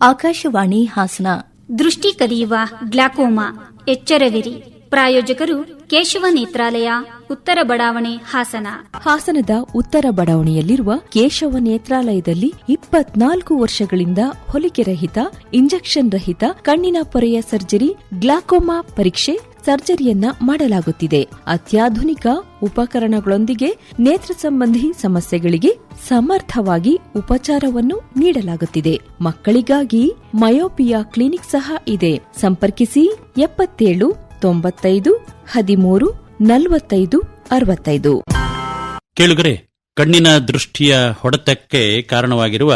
ಆಕಾಶವಾಣಿ ಹಾಸನ. ದೃಷ್ಟಿ ಕಲಿಯುವ ಗ್ಲಾಕೋಮಾ. ಎಚ್ಚರವಿರಿ. ಪ್ರಾಯೋಜಕರು ಕೇಶವ ನೇತ್ರಾಲಯ ಉತ್ತರ ಬಡಾವಣೆ ಹಾಸನ. ಹಾಸನದ ಉತ್ತರ ಬಡಾವಣೆಯಲ್ಲಿರುವ ಕೇಶವ ನೇತ್ರಾಲಯದಲ್ಲಿ ಇಪ್ಪತ್ನಾಲ್ಕು ವರ್ಷಗಳಿಂದ ಹೊಲಿಕೆ ರಹಿತ ಇಂಜೆಕ್ಷನ್ ರಹಿತ ಕಣ್ಣಿನ ಪೊರೆಯ ಸರ್ಜರಿ ಗ್ಲಾಕೋಮಾ ಪರೀಕ್ಷೆ ಸರ್ಜರಿಯನ್ನ ಮಾಡಲಾಗುತ್ತಿದೆ. ಅತ್ಯಾಧುನಿಕ ಉಪಕರಣಗಳೊಂದಿಗೆ ನೇತ್ರ ಸಂಬಂಧಿ ಸಮಸ್ಯೆಗಳಿಗೆ ಸಮರ್ಥವಾಗಿ ಉಪಚಾರವನ್ನು ನೀಡಲಾಗುತ್ತಿದೆ. ಮಕ್ಕಳಿಗಾಗಿ ಮಯೋಪಿಯಾ ಕ್ಲಿನಿಕ್ ಸಹ ಇದೆ. ಸಂಪರ್ಕಿಸಿ ಎಪ್ಪತ್ತೇಳು, ತೊಂಬತ್ತೈದು, ಹದಿಮೂರು, ನಲವತ್ತೈದು, ಅರವತ್ತೈದು. ಕೇಳುಗರೆ, ಕಣ್ಣಿನ ದೃಷ್ಟಿಯ ಹೊಡೆತಕ್ಕೆ ಕಾರಣವಾಗಿರುವ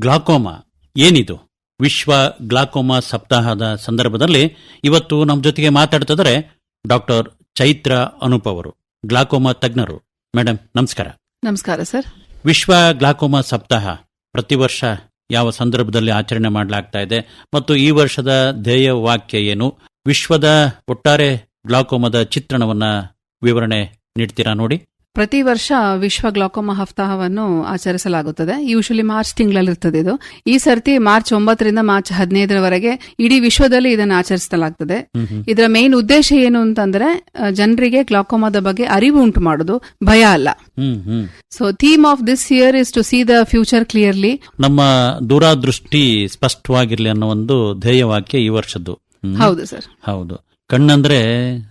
ಗ್ಲಾಕೋಮಾ ಏನಿದು? ವಿಶ್ವ ಗ್ಲಾಕೋಮಾ ಸಪ್ತಾಹದ ಸಂದರ್ಭದಲ್ಲಿ ಇವತ್ತು ನಮ್ಮ ಜೊತೆಗೆ ಮಾತಾಡ್ತಿದ್ದಾರೆ ಡಾಕ್ಟರ್ ಚೈತ್ರ ಅನೂಪ್ ಅವರು ಗ್ಲಾಕೋಮಾ ತಜ್ಞರು. ಮೇಡಮ್ ನಮಸ್ಕಾರ. ನಮಸ್ಕಾರ ಸರ್. ವಿಶ್ವ ಗ್ಲಾಕೋಮಾ ಸಪ್ತಾಹ ಪ್ರತಿ ವರ್ಷ ಯಾವ ಸಂದರ್ಭದಲ್ಲಿ ಆಚರಣೆ ಮಾಡಲಾಗ್ತಾ ಇದೆ ಮತ್ತು ಈ ವರ್ಷದ ಧ್ಯೇಯ ವಾಕ್ಯ ಏನು? ವಿಶ್ವದ ಒಟ್ಟಾರೆ ಗ್ಲಾಕೋಮದ ಚಿತ್ರಣವನ್ನ ವಿವರಣೆ ನೀಡ್ತೀರಾ ನೋಡಿ. ಪ್ರತಿ ವರ್ಷ ವಿಶ್ವ ಗ್ಲಾಕೋಮಾ ಹಪ್ತಾಹವನ್ನು ಆಚರಿಸಲಾಗುತ್ತದೆ. ಯೂಶಲಿ ಮಾರ್ಚ್ ತಿಂಗಳಲ್ಲಿ ಇರ್ತದೆ ಇದು. ಈ ಸರ್ತಿ ಮಾರ್ಚ್ ಒಂಬತ್ತರಿಂದ ಮಾರ್ಚ್ ಹದಿನೈದರವರೆಗೆ ಇಡೀ ವಿಶ್ವದಲ್ಲಿ ಇದನ್ನು ಆಚರಿಸಲಾಗ್ತದೆ. ಇದರ ಮೇನ್ ಉದ್ದೇಶ ಏನು ಅಂತಂದ್ರೆ ಜನರಿಗೆ ಗ್ಲಾಕೋಮಾದ ಬಗ್ಗೆ ಅರಿವು ಉಂಟು ಮಾಡೋದು. ಭಯ ಅಲ್ಲ. So theme of this year is to see the future clearly ನಮ್ಮ ದೂರದೃಷ್ಟಿ ಸ್ಪಷ್ಟವಾಗಿರ್ಲಿ ಅನ್ನೋ ಒಂದು ಧ್ಯೇಯವಾಕ್ಯ ಈ ವರ್ಷದ್ದು. ಹೌದು ಸರ್. ಹೌದು. ಕಣ್ಣಂದ್ರೆ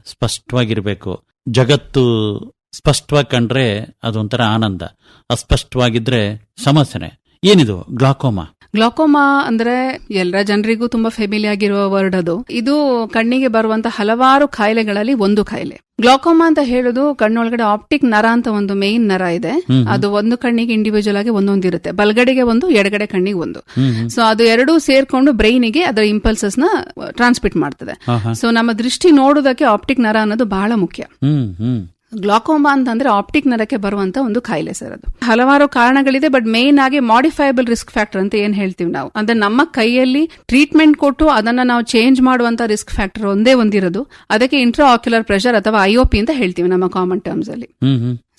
ಸ್ಪಷ್ಟವಾಗಿರ್ಬೇಕು. ಜಗತ್ತು ಸ್ಪಷ್ಟವಾಗಿ ಕಂಡ್ರೆ ಅದೊಂಥರ ಆನಂದ ಅಸ್ಪಷ್ಟವಾಗಿದ್ರೆ ಸಮಸ್ಯೆ. ಏನಿದು? ಗ್ಲಾಕೋಮಾ. ಗ್ಲಾಕೋಮಾ ಅಂದ್ರೆ ಎಲ್ಲರ ಜನರಿಗೂ ತುಂಬಾ ಫೆಮಿಲಿ ಆಗಿರುವ ವರ್ಡ್ ಅದು. ಇದು ಕಣ್ಣಿಗೆ ಬರುವಂತ ಹಲವಾರು ಕಾಯಿಲೆಗಳಲ್ಲಿ ಒಂದು ಕಾಯಿಲೆ. ಗ್ಲಾಕೋಮಾ ಅಂತ ಹೇಳುದು ಕಣ್ಣೊಳಗಡೆ ಆಪ್ಟಿಕ್ ನರ ಅಂತ ಒಂದು ಮೇನ್ ನರ ಇದೆ. ಅದು ಒಂದು ಕಣ್ಣಿಗೆ ಇಂಡಿವಿಜುವಲ್ ಆಗಿ ಒಂದೊಂದಿರುತ್ತೆ ಬಲಗಡೆಗೆ ಒಂದು ಎಡಗಡೆ ಕಣ್ಣಿಗೆ ಒಂದು. ಸೊ ಅದು ಎರಡೂ ಸೇರ್ಕೊಂಡು ಬ್ರೈನಿಗೆ ಅದರ ಇಂಪಲ್ಸಸ್ನ ಟ್ರಾನ್ಸ್ಮಿಟ್ ಮಾಡ್ತದೆ. ಸೊ ನಮ್ಮ ದೃಷ್ಟಿ ನೋಡೋದಕ್ಕೆ ಆಪ್ಟಿಕ್ ನರ ಅನ್ನೋದು ಬಹಳ ಮುಖ್ಯ. ಗ್ಲಾಕೋಮಾ ಅಂತಂದ್ರೆ ಆಪ್ಟಿಕ್ ನರಕ್ಕೆ ಬರುವಂತ ಒಂದು ಕಾಯಿಲೆ ಸರ್ ಅದು. ಹಲವಾರು ಕಾರಣಗಳಿದೆ ಬಟ್ ಮೇನ್ ಆಗಿ ಮಾಡಿಫೈಬಲ್ ರಿಸ್ಕ್ ಫ್ಯಾಕ್ಟರ್ ಅಂತ ಏನ್ ಹೇಳ್ತೀವಿ ನಾವು? ಅಂದ್ರೆ ನಮ್ಮ ಕೈಯಲ್ಲಿ ಟ್ರೀಟ್ಮೆಂಟ್ ಕೊಟ್ಟು ಅದನ್ನ ನಾವು ಚೇಂಜ್ ಮಾಡುವಂತ ರಿಸ್ಕ್ ಫ್ಯಾಕ್ಟರ್ ಒಂದೇ ಒಂದಿರೋದು. ಅದಕ್ಕೆ ಇಂಟ್ರಾ ಆಕ್ಯುಲರ್ ಪ್ರೆಷರ್ ಅಥವಾ ಐಒಪಿ ಅಂತ ಹೇಳ್ತೀವಿ ನಮ್ಮ ಕಾಮನ್ ಟರ್ಮ್ಸ್ ಅಲ್ಲಿ.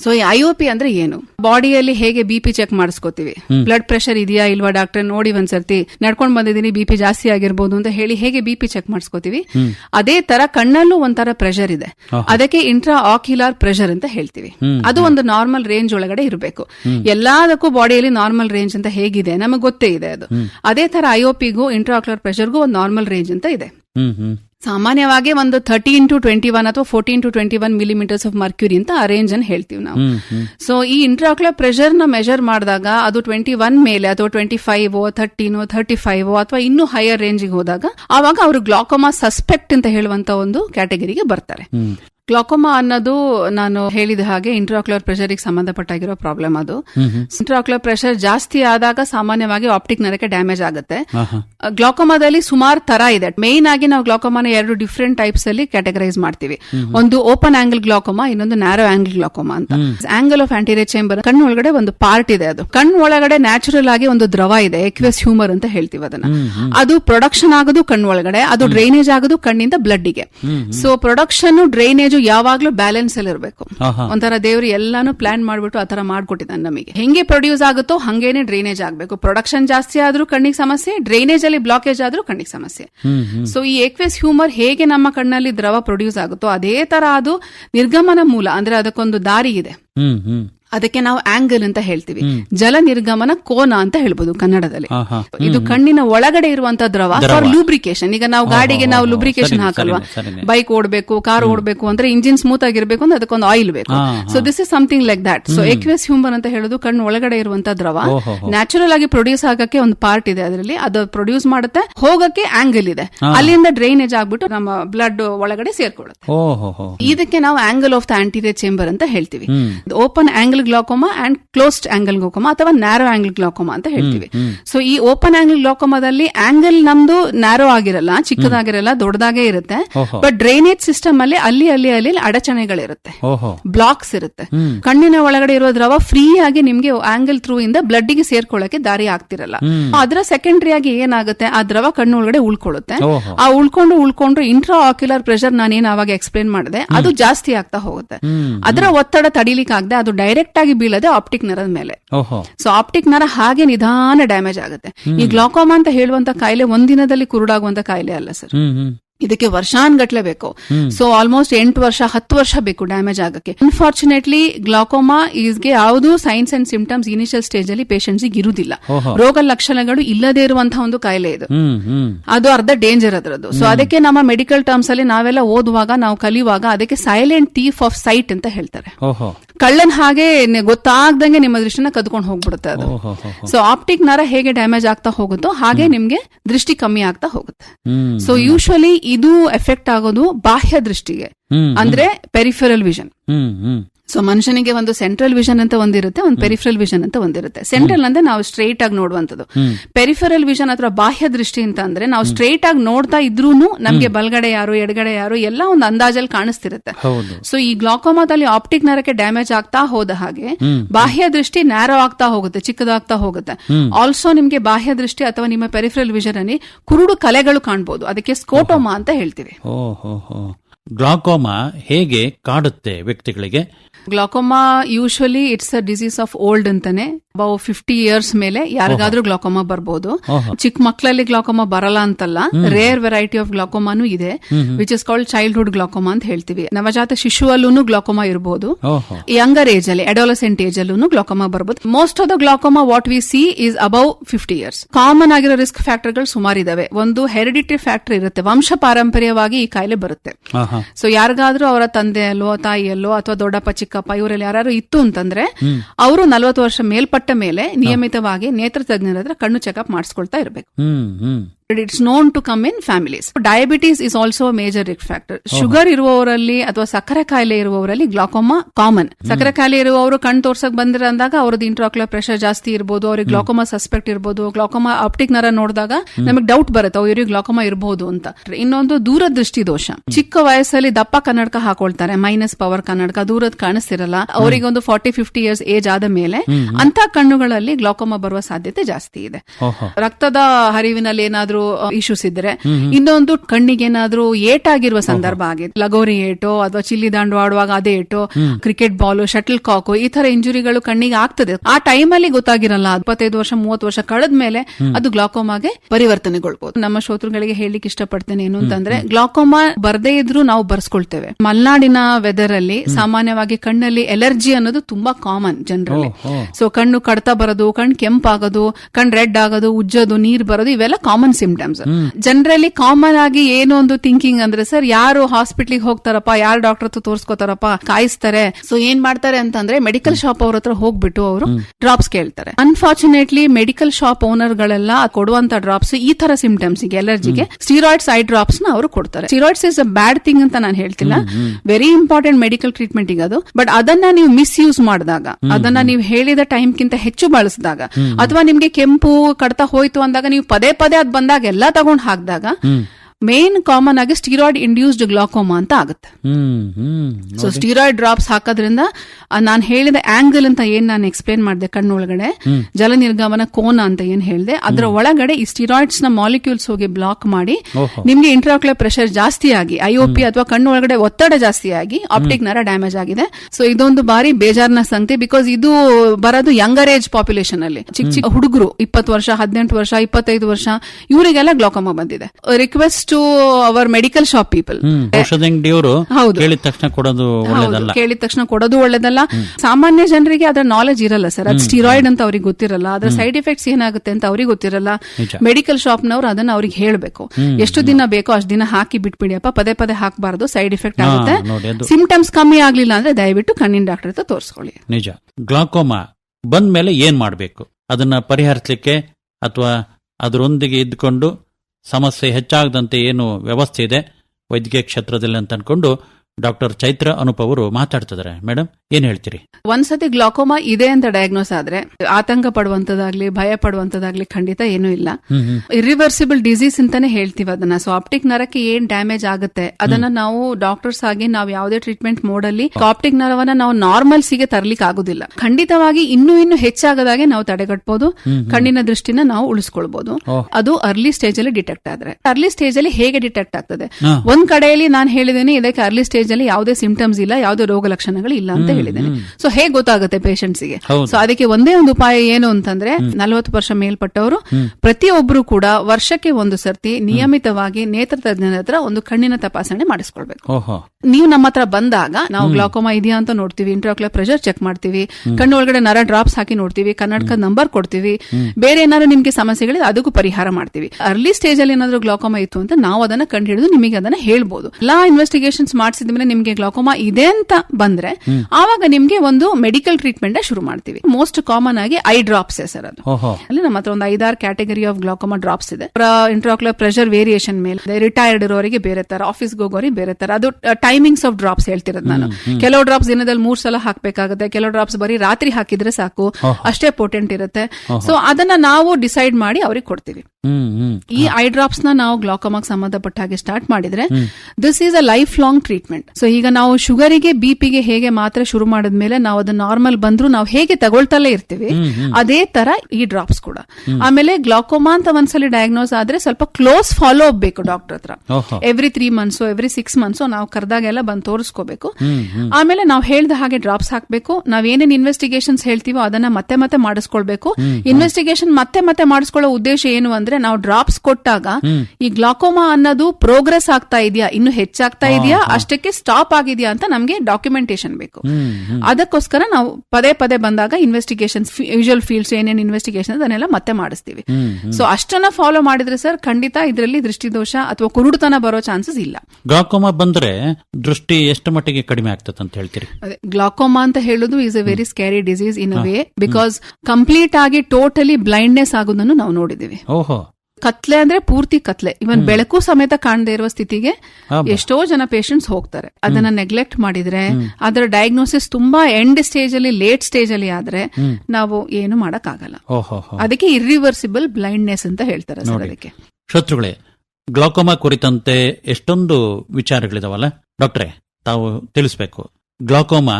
ಸೊ ಈ ಐಒಪಿ ಅಂದ್ರೆ ಏನು? ಬಾಡಿಯಲ್ಲಿ ಹೇಗೆ ಬಿಪಿ ಚೆಕ್ ಮಾಡಿಸ್ಕೋತೀವಿ? ಬ್ಲಡ್ ಪ್ರೆಷರ್ ಇದೆಯಾ ಇಲ್ವಾ ಡಾಕ್ಟರ್ ನೋಡಿ ಒಂದ್ಸರ್ತಿ. ನಡ್ಕೊಂಡ್ ಬಂದಿದ್ದೀನಿ ಬಿಪಿ ಜಾಸ್ತಿ ಆಗಿರ್ಬೋದು ಅಂತ ಹೇಳಿ ಹೇಗೆ ಬಿಪಿ ಚೆಕ್ ಮಾಡಿಸ್ಕೋತೀವಿ? ಅದೇ ತರ ಕಣ್ಣಲ್ಲೂ ಒಂಥರ ಪ್ರೆಷರ್ ಇದೆ. ಅದಕ್ಕೆ ಇಂಟ್ರಾ ಆಕ್ಯುಲಾರ್ ಪ್ರೆಷರ್ ಅಂತ ಹೇಳ್ತೀವಿ. ಅದು ಒಂದು ನಾರ್ಮಲ್ ರೇಂಜ್ ಒಳಗಡೆ ಇರಬೇಕು. ಎಲ್ಲದಕ್ಕೂ ಬಾಡಿಯಲ್ಲಿ ನಾರ್ಮಲ್ ರೇಂಜ್ ಅಂತ ಹೇಗಿದೆ? ನಮಗೆ ಗೊತ್ತೇ ಇದೆ ಅದು. ಅದೇ ತರ ಐಒಪಿಗೂ ಇಂಟ್ರಾ ಆಕ್ಯುಲರ್ ಪ್ರೆಷರ್ಗೂ ಒಂದು ನಾರ್ಮಲ್ ರೇಂಜ್ ಅಂತ ಇದೆ. ಸಾಮಾನ್ಯವಾಗಿ ಒಂದು ಥರ್ಟೀನ್ ಟು ಟ್ವೆಂಟಿ ಒನ್ ಅಥವಾ fourteen to twenty one millimetres of mercury ಅಂತ ಅರೇಂಜ್ ರೇಂಜ್ ಅನ್ನು ಹೇಳ್ತೀವಿ ನಾವು. ಸೊ ಈ ಇಂಟ್ರಾಕ್ಯುಲರ್ ಪ್ರೆಷರ್ನ ಮೆಜರ್ ಮಾಡಿದಾಗ ಅದು ಟ್ವೆಂಟಿ ಒನ್ ಮೇಲೆ ಅಥವಾ twenty five thirteen thirty five ಅಥವಾ ಇನ್ನೂ ಹೈಯರ್ ರೇಂಜಿಗೆ ಹೋದಾಗ ಆವಾಗ ಅವರು ಗ್ಲಾಕೋಮಾ ಸಸ್ಪೆಕ್ಟ್ ಅಂತ ಹೇಳುವಂತ ಒಂದು ಕ್ಯಾಟಗರಿಗೆ ಬರ್ತಾರೆ. ಗ್ಲಾಕೋಮಾ ಅನ್ನೋದು ನಾನು ಹೇಳಿದ ಹಾಗೆ ಇಂಟ್ರಾಕ್ಯುಲರ್ ಪ್ರೆಷರ್ಗೆ ಸಂಬಂಧಪಟ್ಟಾಗಿರೋ ಪ್ರಾಬ್ಲಮ್ ಅದು. ಇಂಟ್ರಾಕ್ಯುಲರ್ ಪ್ರೆಷರ್ ಜಾಸ್ತಿ ಆದಾಗ ಸಾಮಾನ್ಯವಾಗಿ ಆಪ್ಟಿಕ್ ನರಕ್ಕೆ ಡ್ಯಾಮೇಜ್ ಆಗುತ್ತೆ. ಗ್ಲಾಕೋಮಾದಲ್ಲಿ ಸುಮಾರು ತರ ಇದೆ. ಮೇನ್ ಆಗಿ ನಾವು ಗ್ಲಾಕೋಮಾನ ಎರಡು ಡಿಫ್ರೆಂಟ್ ಟೈಪ್ಸ್ ಅಲ್ಲಿ ಕ್ಯಾಟಗರೈಸ್ ಮಾಡ್ತೀವಿ. ಒಂದು ಓಪನ್ ಆಂಗಲ್ ಗ್ಲಾಕೋಮಾ ಇನ್ನೊಂದು ನ್ಯಾರೋ ಆಂಗಲ್ ಗ್ಲಾಕೋಮಾ ಅಂತ. ಆಂಗಲ್ ಆಫ್ ಆಂಟಿರಿಯ ಚೇಂಬರ್ ಕಣ್ಣು ಒಳಗಡೆ ಒಂದು ಪಾರ್ಟ್ ಇದೆ ಅದು. ಕಣ್ಣು ಒಳಗಡೆ ನ್ಯಾಚುರಲ್ ಆಗಿ ಒಂದು ದ್ರವ ಇದೆ ಎಕ್ವೆಸ್ ಹ್ಯೂಮರ್ ಅಂತ ಹೇಳ್ತೀವಿ ಅದನ್ನ. ಅದು ಪ್ರೊಡಕ್ಷನ್ ಆಗೋದು ಕಣ್ಣು ಒಳಗಡೆ ಅದು ಡ್ರೈನೇಜ್ ಆಗೋದು ಕಣ್ಣಿಂದ ಬ್ಲಡ್ಗೆ ಸೊ ಪ್ರೊಡಕ್ಷನ್ ಡ್ರೈನೇಜ್ ಯಾವಾಗ್ಲೂ ಬ್ಯಾಲೆನ್ಸ್ ಅಲ್ಲಿ ಇರಬೇಕು. ಒಂಥರ ದೇವ್ರು ಎಲ್ಲಾನು ಪ್ಲಾನ್ ಮಾಡ್ಬಿಟ್ಟು ಆತರ ಮಾಡ್ಕೊಟ್ಟಿದ್ದಾನೆ ನಮಗೆ. ಹೆಂಗೆ ಪ್ರೊಡ್ಯೂಸ್ ಆಗುತ್ತೋ ಹಂಗೇನೆ ಡ್ರೈನೇಜ್ ಆಗಬೇಕು. ಪ್ರೊಡಕ್ಷನ್ ಜಾಸ್ತಿ ಆದ್ರೂ ಕಣ್ಣಿಗೆ ಸಮಸ್ಯೆ ಡ್ರೈನೇಜ್ ಅಲ್ಲಿ ಬ್ಲಾಕೇಜ್ ಆದ್ರೂ ಕಣ್ಣಿಗೆ ಸಮಸ್ಯೆ. ಸೊ ಈ ಏಕ್ವೆಸ್ ಹ್ಯೂಮರ್ ಹೇಗೆ ನಮ್ಮ ಕಣ್ಣಲ್ಲಿ ದ್ರವ ಪ್ರೊಡ್ಯೂಸ್ ಆಗುತ್ತೋ ಅದೇ ತರ ಅದು ನಿರ್ಗಮನ ಮೂಲ ಅಂದ್ರೆ ಅದಕ್ಕೊಂದು ದಾರಿ ಇದೆ. ಅದಕ್ಕೆ ನಾವು ಆಂಗಲ್ ಅಂತ ಹೇಳ್ತೀವಿ. ಜಲ ನಿರ್ಗಮನ ಕೋನ ಅಂತ ಹೇಳ್ಬೋದು ಕನ್ನಡದಲ್ಲಿ. ಇದು ಕಣ್ಣಿನ ಒಳಗಡೆ ಇರುವಂತಹ ದ್ರವ ಫಾರ್ ಲೂಬ್ರಿಕೇಶನ್ ಈಗ ನಾವು ಗಾಡಿಗೆ ನಾವು ಲೂಬ್ರಿಕೇಶನ್ ಹಾಕಲ್ವಾ. ಬೈಕ್ ಓಡಬೇಕು ಕಾರ್ ಓಡಬೇಕು ಅಂದ್ರೆ ಇಂಜಿನ್ ಸ್ಮೂತ್ ಆಗಿರ್ಬೇಕು ಅಂದ್ರೆ ಅದಕ್ಕೊಂದು ಆಯಿಲ್ ಬೇಕು. So this is something like that so aqueous humour ಅಂತ ಹೇಳೋದು ಕಣ್ಣು ಒಳಗಡೆ ಇರುವಂತಹ ದ್ರವ. ನ್ಯಾಚುರಲ್ ಆಗಿ ಪ್ರೊಡ್ಯೂಸ್ ಆಗಕ್ಕೆ ಒಂದು ಪಾರ್ಟ್ ಇದೆ ಅದರಲ್ಲಿ. ಅದು ಪ್ರೊಡ್ಯೂಸ್ ಮಾಡುತ್ತೆ ಹೋಗಕ್ಕೆ ಆಂಗಲ್ ಇದೆ. ಅಲ್ಲಿಂದ ಡ್ರೈನೇಜ್ ಆಗ್ಬಿಟ್ಟು ನಮ್ಮ ಬ್ಲಡ್ ಒಳಗಡೆ ಸೇರ್ಕೊಳ್ಳುತ್ತೆ. ಇದಕ್ಕೆ ನಾವು angle of the anterior chamber ಅಂತ ಹೇಳ್ತೀವಿ. Open angle glaucoma and closed angle glaucoma ಅಥವಾ ನ್ಯಾರೋ ಆಂಗಲ್ ಗ್ಲಾಕೋಮಾ ಅಂತ ಹೇಳ್ತೀವಿ. ಸೊ ಈ ಓಪನ್ ಆಂಗಲ್ ಗ್ಲಾಕೋಮಾದಲ್ಲಿ ಆಂಗಲ್ ನಮ್ದು ನ್ಯಾರೋ ಆಗಿರಲ್ಲ ಚಿಕ್ಕದಾಗಿರಲ್ಲ ದೊಡ್ಡದಾಗೇ ಇರುತ್ತೆ. ಬಟ್ ಡ್ರೈನೇಜ್ ಸಿಸ್ಟಮ್ ಅಲ್ಲಿ ಅಲ್ಲಿ ಅಲ್ಲಿ ಅಲ್ಲಿ ಅಡಚಣೆಗಳಿರುತ್ತೆ. ಬ್ಲಾಕ್ಸ್ ಇರುತ್ತೆ. ಕಣ್ಣಿನ ಒಳಗಡೆ ಇರೋ ದ್ರವ ಫ್ರೀ ಆಗಿ ನಿಮ್ಗೆ ಆಂಗಲ್ ಥ್ರೂ ಇಂದ ಬ್ಲಡ್ಗೆ ಸೇರ್ಕೊಳ್ಳಕ್ಕೆ ದಾರಿ ಆಗ್ತಿರಲ್ಲ. ಅದರ ಸೆಕೆಂಡರಿ ಆಗಿ ಏನಾಗುತ್ತೆ? ಆ ದ್ರವ ಕಣ್ಣು ಒಳಗಡೆ ಉಳ್ಕೊಳ್ಳುತ್ತೆ. ಆ ಉಳ್ಕೊಂಡು ಉಳ್ಕೊಂಡು ಇಂಟ್ರಾ ಆಕ್ಯುಲರ್ ಪ್ರೆಷರ್ ನಾನೇನು ಅವಾಗ ಎಕ್ಸ್ಪ್ಲೇನ್ ಮಾಡಿದೆ? ಅದು ಜಾಸ್ತಿ ಆಗ್ತಾ ಹೋಗುತ್ತೆ. ಅದರ ಒತ್ತಡ ತಡಿಲಿಕ್ಕೆ ತಡಿಲಿಕ್ಕಾಗದೆ ಅದು ಡೈರೆಕ್ಟ್ ಡೈರೆಕ್ಟ್ ಆಗಿ ಬೀಳದೆ ಆಪ್ಟಿಕ್ ನರದ ಮೇಲೆ. ಸೊ ಆಪ್ಟಿಕ್ ನರ ಹಾಗೆ ನಿಧಾನ ಡ್ಯಾಮೇಜ್ ಆಗುತ್ತೆ. ಈ ಗ್ಲಾಕೋಮಾ ಅಂತ ಹೇಳುವಂತ ಕಾಯಿಲೆ ಒಂದಿನದಲ್ಲಿ ಕುರುಡಾಗುವಂತ ಕಾಯಿಲೆ ಅಲ್ಲ ಸರ್. ಇದಕ್ಕೆ ವರ್ಷಾನ್ಗಟ್ಲೆ ಬೇಕು. ಸೊ ಆಲ್ಮೋಸ್ಟ್ ಎಂಟು ವರ್ಷ ಹತ್ತು ವರ್ಷ ಬೇಕು ಡ್ಯಾಮೇಜ್ ಆಗಕ್ಕೆ. ಅನ್ಫಾರ್ಚುನೇಟ್ಲಿ ಗ್ಲಾಕೋಮಾ ಈಸ್ಗೆ ಯಾವುದು signs and symptoms initial stage ಅಲ್ಲಿ ಪೇಷಂಟ್ಸ್ ಇರುವುದಿಲ್ಲ ರೋಗ ಲಕ್ಷಣಗಳು ಇಲ್ಲದೇ ಇರುವಂತಹ ಒಂದು ಕಾಯಿಲೆ ಇದು. ಅದು ಅರ್ಧ ಡೇಂಜರ್ ಅದರದ್ದು. ಸೊ ಅದಕ್ಕೆ ನಮ್ಮ ಮೆಡಿಕಲ್ ಟರ್ಮ್ಸ್ ಅಲ್ಲಿ ನಾವೆಲ್ಲ ಓದುವಾಗ ನಾವು ಕಲಿಯುವಾಗ ಅದಕ್ಕೆ ಸೈಲೆಂಟ್ ಥೀಫ್ ಆಫ್ ಸೈಟ್ ಅಂತ ಹೇಳ್ತಾರೆ. ಕಳ್ಳನ್ ಹಾಗೆ ಗೊತ್ತಾಗ್ದಂಗೆ ನಿಮ್ಮ ದೃಷ್ಟಿನ ಕದ್ಕೊಂಡು ಹೋಗ್ಬಿಡುತ್ತೆ ಅದು. ಸೊ ಆಪ್ಟಿಕ್ ನರ ಹೇಗೆ ಡ್ಯಾಮೇಜ್ ಆಗ್ತಾ ಹೋಗುತ್ತೋ ಹಾಗೆ ನಿಮ್ಗೆ ದೃಷ್ಟಿ ಕಮ್ಮಿ ಆಗ್ತಾ ಹೋಗುತ್ತೆ. ಸೊ ಯೂಶುವಲಿ ಇದು ಎಫೆಕ್ಟ್ ಆಗೋದು ಬಾಹ್ಯ ದೃಷ್ಟಿಗೆ. ಅಂದ್ರೆ ಪೆರಿಫೆರಲ್ ವಿಷನ್ ಸೊ ಮನುಷ್ಯನಿಗೆ ಒಂದು ಸೆಂಟ್ರಲ್ ವಿಷನ್ ಅಂತ ಒಂದಿರುತ್ತೆ ಒಂದು ಪೆರಿಫರಲ್ ವಿಷನ್ ಅಂತ ಒಂದಿರುತ್ತೆ. ಸೆಂಟ್ರಲ್ ಅಂದ್ರೆ ನಾವು ಸ್ಟ್ರೈಟ್ ಆಗಿ ನೋಡುವಂತದ್ದು ಹ್ಮ್. ಪೆರಿಫರಲ್ ವಿಷನ್ ಅಥವಾ ಬಾಹ್ಯ ದೃಷ್ಟಿ ಅಂತ ಅಂದ್ರೆ ನಾವು ಸ್ಟ್ರೈಟ್ ಆಗಿ ನೋಡ್ತಾ ಇದ್ರೂ ನಮ್ಗೆ ಬಲ್ಗಡೆ ಯಾರು ಎಡಗಡೆ ಯಾರು ಎಲ್ಲ ಒಂದು ಅಂದಾಜಲ್ಲಿ ಕಾಣಿಸ್ತಿರುತ್ತೆ. ಸೊ ಈ ಗ್ಲಾಕೋಮಾದಲ್ಲಿ ಆಪ್ಟಿಕ್ ನರಕ್ಕೆ ಡ್ಯಾಮೇಜ್ ಆಗ್ತಾ ಹೋದ ಹಾಗೆ ಬಾಹ್ಯ ದೃಷ್ಟಿ ನ್ಯಾರೋ ಆಗ್ತಾ ಹೋಗುತ್ತೆ ಚಿಕ್ಕದಾಗ್ತಾ ಹೋಗುತ್ತೆ. ಆಲ್ಸೋ ನಿಮ್ಗೆ ಬಾಹ್ಯ ದೃಷ್ಟಿ ಅಥವಾ ನಿಮ್ಮ ಪೆರಿಫರಲ್ ವಿಷನ್ ಅಲ್ಲಿ ಕುರುಡು ಕಲೆಗಳು ಕಾಣ್ಬೋದು. ಅದಕ್ಕೆ ಸ್ಕೋಟೋಮಾ ಅಂತ ಹೇಳ್ತೀವಿ. ಗ್ಲಾಕೋಮಾ ಹೇಗೆ ಕಾಡುತ್ತೆ ವ್ಯಕ್ತಿಗಳಿಗೆ? Glaucoma usually it's a disease of old ಅಂತಾನೆ. ಅಬೌವ್ ಫಿಫ್ಟಿ ಇಯರ್ಸ್ ಮೇಲೆ ಯಾರಿಗಾದ್ರೂ ಗ್ಲಾಕೋಮಾ ಬರ್ಬೋದು. ಚಿಕ್ಕ ಮಕ್ಕಳಲ್ಲಿ ಗ್ಲಾಕೋಮಾ ಬರಲ್ಲ ಅಂತಲ್ಲ ರೇರ್ ವೆರೈಟಿ ಆಫ್ ಗ್ಲಾಕೋಮಾನು ಇದೆ which is called childhood glaucoma ಅಂತ ಹೇಳ್ತೀವಿ. ನವಜಾತ ಶಿಶುವಲ್ಲೂ ಗ್ಲಾಕೋಮಾ ಇರಬಹುದು ಯಂಗರ್ ಏಜ್ ಅಲ್ಲಿ ಅಡೋಲಸೆಂಟ್ ಏಜ್ ಅಲ್ಲೂ ಗ್ಲಾಕೋಮಾ ಬರ್ಬೋದು. Most of the glaucoma what we see is above fifty years common ಆಗಿರೋ ರಿಸ್ಕ್ ಫ್ಯಾಕ್ಟರ್ಗಳು ಸುಮಾರು ಇದಾವೆ. ಒಂದು ಹೆರಿಡಿಟರಿ ಫ್ಯಾಕ್ಟರ್ ಇರುತ್ತೆ. ವಂಶ ಪಾರಂಪರ್ಯವಾಗಿ ಈ ಕಾಯಿಲೆ ಬರುತ್ತೆ. ಸೊ ಯಾರಿಗಾದ್ರೂ ಅವರ ತಂದೆಯಲ್ಲೋ ತಾಯಿಯಲ್ಲೋ ಅಥವಾ ದೊಡ್ಡಪ್ಪ ಚಿಕ್ಕಪ್ಪ ಇವರಲ್ಲಿ ಯಾರು ಇತ್ತು ಅಂತಂದ್ರೆ ಅವರು ನಲವತ್ತು ವರ್ಷ ಮೇಲ್ಪಟ್ಟ ಮೇಲೆ ನಿಯಮಿತವಾಗಿ ನೇತ್ರ ತಜ್ಞರ ಹತ್ರ ಕಣ್ಣು ಚೆಕಪ್ ಮಾಡಿಸ್ಕೊಳ್ತಾ ಇರಬೇಕು. It's known to come in families diabetes is also major risk factor sugar ಇರುವವರಲ್ಲಿ ಅಥವಾ ಸಕ್ಕರೆ ಕಾಯಿಲೆ ಇರುವವರಲ್ಲಿ ಗ್ಲಾಕೋಮಾ ಕಾಮನ್ ಸಕ್ಕರೆ ಕಾಯಿಲೆ ಇರುವವರು ಕಣ್ ತೋರ್ಸಕ್ ಬಂದ್ರೆ ಅಂದಾಗ ಅವ್ರದ್ದು ಇಂಟ್ರಾಕ್ಯುಲರ್ ಪ್ರೆಷರ್ ಜಾಸ್ತಿ ಇರ್ಬೋದು ಅವ್ರಿಗೆ ಗ್ಲಾಕೋಮಾ ಸಸ್ಪೆಕ್ಟ್ ಇರ್ಬೋದು. ಗ್ಲಾಕೋಮಾ ಆಪ್ಟಿಕ್ ನರ ನೋಡಿದಾಗ ನಮಗೆ ಡೌಟ್ ಬರುತ್ತೆ ಅವ್ರಿಗೆ ಗ್ಲಾಕೋಮಾ ಇರಬಹುದು ಅಂತ. ಇನ್ನೊಂದು ದೂರದೃಷ್ಟಿ ದೋಷ. ಚಿಕ್ಕ ವಯಸ್ಸಲ್ಲಿ ದಪ್ಪ ಕನ್ನಡಕ ಹಾಕೊಳ್ತಾರೆ. ಮೈನಸ್ ಪವರ್ ಕನ್ನಡಕ. ದೂರದ ಕಾಣಿಸ್ತಿರಲ್ಲ. ಅವರಿಗೆ ಒಂದು ಫಾರ್ಟಿ ಫಿಫ್ಟಿ ಇಯರ್ಸ್ ಏಜ್ ಆದ ಮೇಲೆ ಅಂತ ಕಣ್ಣುಗಳಲ್ಲಿ ಗ್ಲಾಕೋಮಾ ಬರುವ ಸಾಧ್ಯತೆ ಜಾಸ್ತಿ ಇದೆ. ರಕ್ತದ ಹರಿವಿನಲ್ಲಿ ಏನಾದ್ರೂ ಇಶ್ಯೂಸ್ ಇದ್ರೆ ಇನ್ನೊಂದು ಕಣ್ಣಿಗೆ ಏನಾದ್ರೂ ಏಟಾಗಿರುವ ಸಂದರ್ಭ ಆಗಿದೆ ಲಗೋರಿ ಏಟೋ ಅಥವಾ ಚಿಲ್ಲಿ ದಾಂಡು ಆಡುವಾಗ ಅದೇ ಏಟೋ ಕ್ರಿಕೆಟ್ ಬಾಲು ಶಟಲ್ ಕಾಕು ಈ ತರ ಇಂಜುರಿಗಳು ಕಣ್ಣಿಗೆ ಆಗ್ತದೆ. ಆ ಟೈಮ್ ಅಲ್ಲಿ ಗೊತ್ತಾಗಿರಲ್ಲ ಇಪ್ಪತ್ತೈದು ವರ್ಷ ಮೂವತ್ತು ವರ್ಷ ಕಳೆದ ಮೇಲೆ ಅದು ಗ್ಲಾಕೋಮಾಗೆ ಪರಿವರ್ತನೆಗೊಳ್ಬಹುದು ನಮ್ಮ ಶ್ರೋತೃಗಳಿಗೆ ಹೇಳಲಿಕ್ಕೆ ಇಷ್ಟಪಡ್ತೇನೆ ಏನು ಅಂತಂದ್ರೆ ಗ್ಲಾಕೋಮಾ ಬರದೇ ಇದ್ರೂ ನಾವು ಬರ್ಸ್ಕೊಳ್ತೇವೆ. ಮಲ್ನಾಡಿನ ವೆದರ್ ಅಲ್ಲಿ ಸಾಮಾನ್ಯವಾಗಿ ಕಣ್ಣಲ್ಲಿ ಎಲರ್ಜಿ ಅನ್ನೋದು ತುಂಬಾ ಕಾಮನ್ ಜನರಲ್ಲಿ. ಸೊ ಕಣ್ಣು ಕಡ್ತಾ ಬರೋದು ಕಣ್ ಕೆಂಪಾಗೋದು ಕಣ್ ರೆಡ್ ಆಗೋದು ಉಜ್ಜೋದು ನೀರ್ ಬರೋದು ಇವೆಲ್ಲ ಕಾಮನ್ ಸಿಂಪ್ಟಮ್ಸ್ ಜನರಲಿ ಕಾಮನ್ ಆಗಿ ಏನೋ ಒಂದು ಥಿಂಕಿಂಗ್ ಅಂದ್ರೆ ಸರ್ ಯಾರು ಹಾಸ್ಪಿಟ್ಲಿಗೆ ಹೋಗ್ತಾರಪ್ಪ? ಯಾರು ಡಾಕ್ಟರ್ ಹತ್ರ ತೋರಿಸ್ಕೋತಾರಪ್ಪ? ಕಾಯಿಸ್ತಾರೆ. ಸೊ ಏನ್ ಮಾಡ್ತಾರೆ ಅಂತಂದ್ರೆ ಮೆಡಿಕಲ್ ಶಾಪ್ ಅವ್ರ ಹತ್ರ ಹೋಗ್ಬಿಟ್ಟು ಅವರು ಡ್ರಾಪ್ಸ್ ಕೇಳ್ತಾರೆ. ಅನ್ಫಾರ್ಚುನೇಟ್ಲಿ ಮೆಡಿಕಲ್ ಶಾಪ್ ಓನರ್ ಗಳೆಲ್ಲ ಕೊಡುವಂತ ಡ್ರಾಪ್ಸ್ ಈ ತರ ಸಿಂಪ್ಟಮ್ಸ್ಗೆ ಅಲರ್ಜಿಗೆ ಸ್ಟೀರಾಯ್ಡ್ಸ್ ಐ ಡ್ರಾಪ್ಸ್ನ ಅವರು ಕೊಡ್ತಾರೆ. Steroids is a bad thing ಅಂತ ನಾನು ಹೇಳ್ತಿಲ್ಲ. ವೆರಿ ಇಂಪಾರ್ಟೆಂಟ್ ಮೆಡಿಕಲ್ ಟ್ರೀಟ್ಮೆಂಟ್ ಈಗ ಅದು. ಬಟ್ ಅದನ್ನ ನೀವು ಮಿಸ್ ಯೂಸ್ ಮಾಡಿದಾಗ ಅದನ್ನ ನೀವು ಹೇಳಿದ ಟೈಮ್ ಕಿಂತ ಹೆಚ್ಚು ಬಳಸಿದಾಗ ಅಥವಾ ನಿಮ್ಗೆ ಕೆಂಪು ಕಡ್ತಾ ಹೋಯ್ತು ಅಂದಾಗ ನೀವು ಪದೇ ಪದೇ ಅದ್ ಬಂದಾಗ ಎಲ್ಲ ತಗೊಂಡ್ ಹಾಕಿದಾಗ ಮೇನ್ ಕಾಮನ್ ಆಗಿ ಸ್ಟೀರಾಯ್ಡ್ ಇಂಡ್ಯೂಸ್ಡ್ ಗ್ಲಾಕೋಮಾ ಅಂತ ಆಗುತ್ತೆ. ಸೊ ಸ್ಟೀರಾಯ್ಡ್ ಡ್ರಾಪ್ಸ್ ಹಾಕೋದ್ರಿಂದ ನಾನು ಹೇಳಿದ ಆಂಗಲ್ ಅಂತ ಏನ್ ನಾನು ಎಕ್ಸ್ಪ್ಲೇನ್ ಮಾಡಿದೆ ಕಣ್ಣೊಳಗಡೆ ಜಲ ನಿರ್ಗಮನ ಕೋನ ಅಂತ ಏನ್ ಹೇಳಿದೆ ಅದರ ಒಳಗಡೆ ಈ ಸ್ಟೀರಾಯ್ಡ್ಸ್ನ ಮಾಲಿಕ್ಯೂಲ್ಸ್ ಹೋಗಿ ಬ್ಲಾಕ್ ಮಾಡಿ. ನಿಮ್ಗೆ ಇಂಟ್ರಾಕ್ಯುಲರ್ ಪ್ರೆಷರ್ ಜಾಸ್ತಿ ಆಗಿ ಐಒಪಿ ಅಥವಾ ಕಣ್ಣೊಳಗಡೆ ಒತ್ತಡ ಜಾಸ್ತಿ ಆಗಿ ಆಪ್ಟಿಕ್ ನರ ಡ್ಯಾಮೇಜ್ ಆಗಿದೆ. ಸೊ ಇದೊಂದು ಬಾರಿ ಬೇಜಾರ್ನ ಸಂಗತಿ ಬಿಕಾಸ್ ಇದು ಬರೋದು ಯಂಗರ್ ಏಜ್ ಪಾಪ್ಯುಲೇಷನ್ ಅಲ್ಲಿ. ಚಿಕ್ಕ ಚಿಕ್ಕ ಹುಡುಗರು ಇಪ್ಪತ್ತು ವರ್ಷ ಹದಿನೆಂಟು ವರ್ಷ ಇಪ್ಪತ್ತೈದು ವರ್ಷ ಇವರಿಗೆಲ್ಲ ಗ್ಲಾಕೋಮಾ ಬಂದಿದೆ. Request to our medical shop people ಅಂಗಡಿಯವರು ಹೌದು. ಕೇಳಿದ ತಕ್ಷಣ ಕೊಡೋದು ಒಳ್ಳೇದಲ್ಲ. ಕೇಳಿದ ತಕ್ಷಣ ಕೊಡೋದು ಒಳ್ಳೇದಲ್ಲ. ಸಾಮಾನ್ಯ ಜನರಿಗೆ ಅದರ ನಾಲೆಜ್ ಇರಲ್ಲ ಸರ್. ಅದು ಸ್ಟಿರಾಯ್ಡ್ ಅಂತ ಅವ್ರಿಗೆ ಗೊತ್ತಿರಲ್ಲ. ಅದರ ಸೈಡ್ ಎಫೆಕ್ಟ್ಸ್ ಏನಾಗುತ್ತೆ ಅಂತ ಅವ್ರಿಗೆ ಗೊತ್ತಿರಲ್ಲ. ಮೆಡಿಕಲ್ ಶಾಪ್ ನವರು ಅದನ್ನ ಅವ್ರಿಗೆ ಹೇಳಬೇಕು. ಎಷ್ಟು ದಿನ ಬೇಕೋ ಅಷ್ಟು ದಿನ ಹಾಕಿ ಬಿಟ್ಬಿಡಿಯಪ್ಪ. ಪದೇ ಪದೇ ಹಾಕಬಾರದು. ಸೈಡ್ ಎಫೆಕ್ಟ್ ಆಗುತ್ತೆ. ಸಿಂಪ್ಟಮ್ಸ್ ಕಮ್ಮಿ ಆಗ್ಲಿಲ್ಲ ಅಂದ್ರೆ ದಯವಿಟ್ಟು ಕಣ್ಣಿನ ಡಾಕ್ಟರ್ ಹತ್ರ ತೋರಿಸ್ಕೊಳ್ಳಿ. ನಿಜ. ಗ್ಲಾಕೋಮಾ ಬಂದ ಮೇಲೆ ಏನ್ ಮಾಡಬೇಕು? ಅದನ್ನ ಪರಿಹರಿಸಲಿಕ್ಕೆ ಅಥವಾ ಅದರೊಂದಿಗೆ ಇದ್ಕೊಂಡು ಸಮಸ್ಯೆ ಹೆಚ್ಚಾಗದಂತೆ ಏನು ವ್ಯವಸ್ಥೆ ಇದೆ ವೈದ್ಯಕೀಯ ಕ್ಷೇತ್ರದಲ್ಲಿ ಅಂತ ಅನ್ಕೊಂಡು ಡಾಕ್ಟರ್ ಚೈತ್ರ ಅನುಪ್ ಅವರು ಮಾತಾಡ್ತಿದ್ದಾರೆ. ಮೇಡಮ್ ಏನ್ ಹೇಳ್ತೀರಿ? ಒಂದ್ಸತಿ ಗ್ಲಾಕೋಮಾ ಇದೆ ಅಂತ ಡಯಾಗ್ನೋಸ್ ಆದ್ರೆ ಆತಂಕ ಪಡುವಂತದಾಗ್ಲಿ ಭಯ ಪಡುವಂತದಾಗ್ಲಿ ಖಂಡಿತ ಏನೂ ಇಲ್ಲ. ಇರಿವರ್ಸಿಬಲ್ ಡಿಸೀಸ್ ಅಂತಾನೆ ಹೇಳ್ತೀವಿ ಅದನ್ನ. ಸೊ ಆಪ್ಟಿಕ್ ನರಕ್ಕೆ ಏನ್ ಡ್ಯಾಮೇಜ್ ಆಗುತ್ತೆ? ಅದನ್ನ ನಾವು ಡಾಕ್ಟರ್ಸ್ ಆಗಿ ನಾವು ಯಾವುದೇ ಟ್ರೀಟ್ಮೆಂಟ್ ಮೋಡಲ್ಲಿ ಆಪ್ಟಿಕ್ ನರವನ್ನ ನಾವು ನಾರ್ಮಲ್ಸಿಗೆ ತರ್ಲಿಕ್ಕೆ ಆಗುದಿಲ್ಲ. ಖಂಡಿತವಾಗಿ ಇನ್ನೂ ಇನ್ನು ಹೆಚ್ಚಾಗದಾಗೆ ನಾವು ತಡೆಗಟ್ಟಬಹುದು ಕಣ್ಣಿನ ದೃಷ್ಟಿನ ನಾವು ಉಳಿಸ್ಕೊಳ್ಬಹುದು ಅದು ಅರ್ಲಿ ಸ್ಟೇಜ್ ಅಲ್ಲಿ ಡಿಟೆಕ್ಟ್ ಆದ್ರೆ. ಅರ್ಲಿ ಸ್ಟೇಜ್ ಅಲ್ಲಿ ಹೇಗೆ ಡಿಟೆಕ್ಟ್ ಆಗ್ತದೆ. ಒಂದ್ ಕಡೆಯಲ್ಲಿ ನಾನು ಹೇಳಿದ್ದೇನೆ ಇದಕ್ಕೆ ಅರ್ಲಿ ಸ್ಟೇಜ್ ಸ್ಟೇಜ್ ಅಲ್ಲಿ ಯಾವುದೇ ಸಿಂಪ್ಟಮ್ಸ್ ಇಲ್ಲ ಯಾವುದೇ ರೋಗ ಲಕ್ಷಣಗಳು ಇಲ್ಲ ಅಂತ ಹೇಳಿದ್ದೇನೆ. ಸೊ ಹೇಗೆ ಗೊತ್ತಾಗುತ್ತೆ ಪೇಷಂಟ್ಸ್ಗೆ? ಸೊ ಅದಕ್ಕೆ ಒಂದೇ ಒಂದು ಉಪಾಯ ಏನು ಅಂತಂದ್ರೆ ನಲವತ್ತು ವರ್ಷ ಮೇಲ್ಪಟ್ಟವರು ಪ್ರತಿಯೊಬ್ಬರು ಕೂಡ ವರ್ಷಕ್ಕೆ ಒಂದು ಸರ್ತಿ ನಿಯಮಿತವಾಗಿ ನೇತ್ರ ತಜ್ಞರ ಹತ್ರ ಒಂದು ಕಣ್ಣಿನ ತಪಾಸಣೆ ಮಾಡಿಸ್ಕೊಳ್ಬೇಕು. ನೀವು ನಮ್ಮ ಹತ್ರ ಬಂದಾಗ ನಾವು ಗ್ಲಾಕೋಮಾ ಇದೆಯಾ ಅಂತ ನೋಡ್ತೀವಿ ಇಂಟ್ರಾಕ್ಯುಲರ್ ಪ್ರೆಷರ್ ಚೆಕ್ ಮಾಡ್ತೀವಿ ಕಣ್ಣು ಒಳಗಡೆ ನರ ಡ್ರಾಪ್ಸ್ ಹಾಕಿ ನೋಡ್ತೀವಿ ಕನ್ನಡಕ ನಂಬರ್ ಕೊಡ್ತೀವಿ ಬೇರೆ ಏನಾದ್ರು ನಿಮ್ಗೆ ಸಮಸ್ಯೆಗಳಿದೆ ಅದಕ್ಕೂ ಪರಿಹಾರ ಮಾಡ್ತೀವಿ. ಅರ್ಲಿ ಸ್ಟೇಜ್ ಅಲ್ಲಿ ಏನಾದ್ರು ಗ್ಲಾಕೋಮಾ ಇತ್ತು ಅಂತ ನಾವು ಅದನ್ನ ಕಂಡು ಹಿಡಿದು ನಿಮಗೆ ಅದನ್ನ ಹೇಳ್ಬೋದು. ಎಲ್ಲಾ ಇನ್ವೆಸ್ಟಿಗೇಷನ್ಸ್ ಮಾಡಿಸಿದ ಮೇಲೆ ನಿಮ್ಗೆ ಗ್ಲಾಕೋಮಾ ಇದೆ ಅಂತ ಬಂದ್ರೆ ಆವಾಗ ನಿಮ್ಗೆ ಒಂದು ಮೆಡಿಕಲ್ ಟ್ರೀಟ್ಮೆಂಟ್ ಶುರು ಮಾಡ್ತೀವಿ. ಮೋಸ್ಟ್ ಕಾಮನ್ ಆಗಿ ಐ ಡ್ರಾಪ್ಸ್ ಸರ್ ಅದು? ಅಲ್ಲಿ ನಮ್ಮ ಹತ್ರ ಒಂದು ಐದಾರು ಕ್ಯಾಟಗರಿ ಆಫ್ ಗ್ಲಾಕೋಮಾ ಡ್ರಾಪ್ಸ್ ಇದೆ. ಇಂಟ್ರಾಕ್ಯುಲರ್ ಪ್ರೆಷರ್ ವೇರಿಯೇಷನ್ ಮೇಲೆ ರಿಟೈರ್ಡ್ ಇರೋರಿಗೆ ಬೇರೆ ತರ ಆಫೀಸ್ ಹೋಗೋರಿಗೆ ಬೇರೆ ತರ. ಅದು ಟೈಮಿಂಗ್ಸ್ ಆಫ್ ಡ್ರಾಪ್ಸ್ ಹೇಳ್ತಿರೋದು ನಾನು. ಕೆಲವು ಡ್ರಾಪ್ಸ್ ದಿನದಲ್ಲಿ ಮೂರ್ ಸಲ ಹಾಕಬೇಕಾಗುತ್ತೆ ಕೆಲವು ಡ್ರಾಪ್ಸ್ ಬರೀ ರಾತ್ರಿ ಹಾಕಿದ್ರೆ ಸಾಕು ಅಷ್ಟೇ ಪೋಟೆಂಟ್ ಇರುತ್ತೆ. ಸೊ ಅದನ್ನ ನಾವು ಡಿಸೈಡ್ ಮಾಡಿ ಅವ್ರಿಗೆ ಕೊಡ್ತೀವಿ. ಈ ಐ ಡ್ರಾಪ್ಸ್ನ ನಾವು ಗ್ಲಾಕೋಮಾಗ್ ಸಂಬಂಧಪಟ್ಟ ಹಾಗೆ ಸ್ಟಾರ್ಟ್ ಮಾಡಿದ್ರೆ this is a lifelong treatment so ಈಗ ನಾವು ಶುಗರಿಗೆ ಬಿಪಿಗೆ ಹೇಗೆ ಮಾತ್ರ ಶುರು ಮಾಡಿದ್ಮೇಲೆ ನಾವು ಅದು ನಾರ್ಮಲ್ ಬಂದ್ರು ನಾವು ಹೇಗೆ ತಗೊಳ್ತಲೇ ಇರ್ತೀವಿ. ಅದೇ ತರ ಈ ಡ್ರಾಪ್ಸ್ ಕೂಡ. ಆಮೇಲೆ ಗ್ಲಾಕೋಮಾ ಅಂತ ಒಂದ್ಸಲಿ ಡಯಾಗ್ನೋಸ್ ಆದ್ರೆ ಸ್ವಲ್ಪ ಕ್ಲೋಸ್ ಫಾಲೋ ಅಪ್ ಬೇಕು ಡಾಕ್ಟರ್ ಹತ್ರ. Every three months every six months ನಾವು ಕರೆದಾಗೆಲ್ಲ ಬಂದು ತೋರಿಸ್ಕೋಬೇಕು. ಆಮೇಲೆ ನಾವು ಹೇಳಿದ ಹಾಗೆ ಡ್ರಾಪ್ಸ್ ಹಾಕ್ಬೇಕು. ನಾವ್ ಏನೇನ್ ಇನ್ವೆಸ್ಟಿಗೇಷನ್ಸ್ ಹೇಳ್ತೀವೋ ಅದನ್ನ ಮತ್ತೆ ಮತ್ತೆ ಮಾಡಿಸ್ಕೊಳ್ಬೇಕು. ಇನ್ವೆಸ್ಟಿಗೇಷನ್ ಮತ್ತೆ ಮತ್ತೆ ಮಾಡಿಸ್ಕೊಳ್ಳೋ ಉದ್ದೇಶ ಏನು ಅಂದ್ರೆ ನಾವು ಡ್ರಾಪ್ಸ್ ಕೊಟ್ಟಾಗ ಈ ಗ್ಲಾಕೋಮಾ ಅನ್ನೋದು ಪ್ರೋಗ್ರೆಸ್ ಆಗ್ತಾ ಇದೆಯಾ? ಇನ್ನು ಹೆಚ್ಚಾಗ್ತಾ ಇದೆಯಾ? ಅಷ್ಟಕ್ಕೆ ಸ್ಟಾಪ್ ಆಗಿದೆಯಾ ಅಂತ ನಮಗೆ ಡಾಕ್ಯುಮೆಂಟೇಶನ್ ಬೇಕು. ಅದಕ್ಕೋಸ್ಕರ ನಾವು ಪದೇ ಪದೇ ಬಂದಾಗ ಇನ್ವೆಸ್ಟಿಗೇಷನ್ ಯೂಶುವಲ್ ಫೀಲ್ಡ್ಸ್ ಏನೇನ್ ಇನ್ವೆಸ್ಟಿಗೇಷನ್ ಅದನ್ನೆಲ್ಲ ಮತ್ತೆ ಮಾಡಿಸ್ತೀವಿ. ಸೊ ಅಷ್ಟನ್ನ ಫಾಲೋ ಮಾಡಿದ್ರೆ ಸರ್ ಖಂಡಿತ ಇದರಲ್ಲಿ ದೃಷ್ಟಿದೋಷ ಅಥವಾ ಕುರುಡುತನ ಬರೋ ಚಾನ್ಸಸ್ ಇಲ್ಲ. ಗ್ಲಾಕೋಮಾ ಬಂದ್ರೆ ದೃಷ್ಟಿ ಎಷ್ಟು ಮಟ್ಟಿಗೆ ಕಡಿಮೆ ಆಗ್ತದೆ ಅಂತ ಹೇಳ್ತೀರಿ? ಗ್ಲಾಕೋಮಾ ಅಂತ ಹೇಳುದು is a very scary disease in a way because complete ಆಗಿ ಟೋಟಲಿ ಬ್ಲೈಂಡ್ನೆಸ್ ಆಗೋದನ್ನು ನಾವು ನೋಡಿದೀವಿ ಓಹೋ. ಕತ್ಲೆ ಅಂದ್ರೆ ಪೂರ್ತಿ ಕತ್ಲೆ. ಇವನ್ ಬೆಳಕು ಸಮೇತ ಕಾಣದೇ ಇರುವ ಸ್ಥಿತಿಗೆ. ಎಷ್ಟೋ ಜನ ಪೇಷಂಟ್ಸ್ ಹೋಗ್ತಾರೆ. ಅದನ್ನ ನೆಗ್ಲೆಕ್ಟ್ ಮಾಡಿದ್ರೆ ಅದರ ಡಯಾಗ್ನೋಸಿಸ್ ತುಂಬಾ ಎಂಡ್ ಸ್ಟೇಜ್ ಅಲ್ಲಿ ಲೇಟ್ ಸ್ಟೇಜ್ ಅಲ್ಲಿ ಆದ್ರೆ ನಾವು ಏನು ಮಾಡಕ್ ಆಗಲ್ಲ ಓಹೋ ಅದಕ್ಕೆ ಇರ್ರಿವರ್ಸಿಬಲ್ ಬ್ಲೈಂಡ್ನೆಸ್ ಅಂತ ಹೇಳ್ತಾರೆ ಸರ್ ಅದಕ್ಕೆ. ಶತ್ರುಗಳೇ ಗ್ಲಾಕೋಮಾ ಕುರಿತಂತೆ ಎಷ್ಟೊಂದು ವಿಚಾರಗಳಿದಾವಲ್ಲ? ಡಾಕ್ಟ್ರೆ ತಾವು ತಿಳಿಸ್ಬೇಕು. ಗ್ಲಾಕೋಮಾ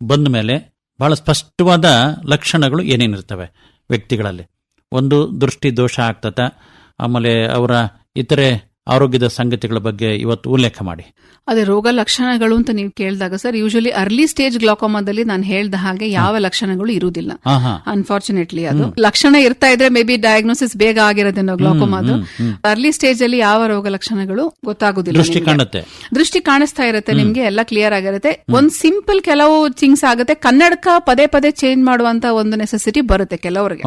ಬಂದ ಮೇಲೆ ಬಹಳ ಸ್ಪಷ್ಟವಾದ ಲಕ್ಷಣಗಳು ಏನೇನಿರ್ತವೆ ವ್ಯಕ್ತಿಗಳಲ್ಲಿ? ಒಂದು ದೃಷ್ಟಿ ದೋಷ ಆಗ್ತತ ಆಮೇಲೆ ಅವರ ಇತರೆ ಆರೋಗ್ಯದ ಸಂಗತಿಗಳ ಬಗ್ಗೆ ಇವತ್ತು ಉಲ್ಲೇಖ ಮಾಡಿ. ಅದೇ ರೋಗ ಲಕ್ಷಣಗಳು ಅಂತ ನೀವು ಕೇಳಿದಾಗ ಸರ್ ಯೂಶಲಿ ಅರ್ಲಿ ಸ್ಟೇಜ್ ಗ್ಲಾಕೋಮಾದಲ್ಲಿ ನಾನು ಹೇಳ್ದ ಹಾಗೆ ಯಾವ ಲಕ್ಷಣಗಳು ಇರುವುದಿಲ್ಲ. ಅನ್ಫಾರ್ಚುನೇಟ್ಲಿ ಅದು. ಲಕ್ಷಣ ಇರ್ತಾ ಇದ್ರೆ ಮೇ ಬಿ ಡಯಾಗ್ನೋಸಿಸ್ ಬೇಗ ಆಗಿರೋದೇನೋ ಗ್ಲಾಕೋಮಾದು ಅರ್ಲಿ ಸ್ಟೇಜ್ ಅಲ್ಲಿ ಯಾವ ರೋಗ ಲಕ್ಷಣಗಳು ಗೊತ್ತಾಗುದಿಲ್ಲ ದೃಷ್ಟಿ ಕಾಣುತ್ತೆ. ದೃಷ್ಟಿ ಕಾಣಿಸ್ತಾ ಇರುತ್ತೆ ನಿಮ್ಗೆ ಎಲ್ಲ ಕ್ಲಿಯರ್ ಆಗಿರುತ್ತೆ. ಒಂದ್ ಸಿಂಪಲ್ ಕೆಲವು ಥಿಂಗ್ಸ್ ಆಗುತ್ತೆ. ಕನ್ನಡಕ ಪದೇ ಪದೇ ಚೇಂಜ್ ಮಾಡುವಂತ ಒಂದು ನೆಸೆಸಿಟಿ ಬರುತ್ತೆ ಕೆಲವರಿಗೆ.